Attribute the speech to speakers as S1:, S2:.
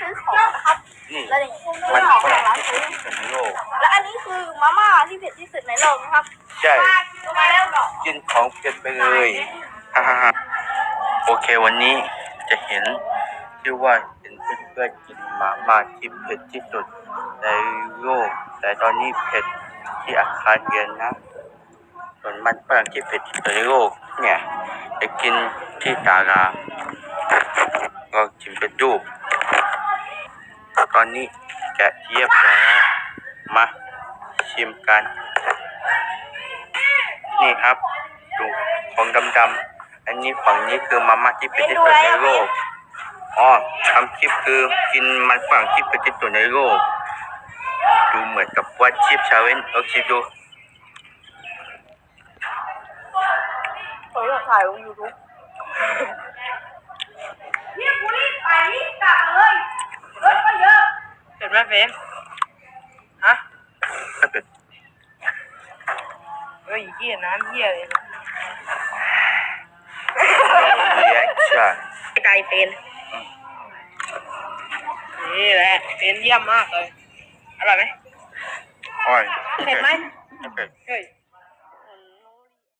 S1: ซื้อของนะครับ
S2: นี่
S1: แล้วอย่างนี้คุณ
S2: มัน
S1: เจ้า
S2: ฝ
S1: ของ
S2: รั่ง
S1: ร้าน
S2: ที่
S1: ซื้อ
S2: สุดในโลก
S1: และอันนี้คือมาม่าที่เผ็ดที่สุดในโลกนะครับ
S2: ใช่
S1: มาแล้วดอก
S2: กินของเผ็ดไปเลยฮ่าฮ่าฮ่าโอเควันนี้จะเห็นที่ว่าเห็นเพื่อนๆกินมาม่าที่เผ็ดที่สุดในโลก แต่ตอนนี้เผ็ดที่อาคารเรียนนะส่วนมันฝรั่งที่เผ็ดที่สุดในโลกเนี่ยจะกินที่ตาราก็ชิมเป็นรูป ตอนนี้แกะเยียบแล้วมาชิมกัน นี่ครับดูของดำๆอันนี้ฝั่งนี้คือมาม่าที่เป็นที่สุดในโลกอ๋อทำคลิปคือกินมันฝรั่งที่เป็นที่สุดในโลกดูเหมือนกับว่าชิปชาเวนลองชิมดู
S1: ผมอยถ่ายลงยูทูบเนี่ยกูรีบไปรีบกลับเลยรถก็เยอะ
S3: เห็นไหมเฟมฮะ
S2: ถ้าเป็น
S3: เฮ้ยเหี้ยน้ำเหี้ยเลย
S2: เรียกชั่น
S3: ใจเป็นนี่แหละเป็นเยี่ยมมากเลย อร่อยไหม
S2: อ้อย
S3: เผ็ดไหม
S2: ไม่เผ็ด
S3: เฮ้ย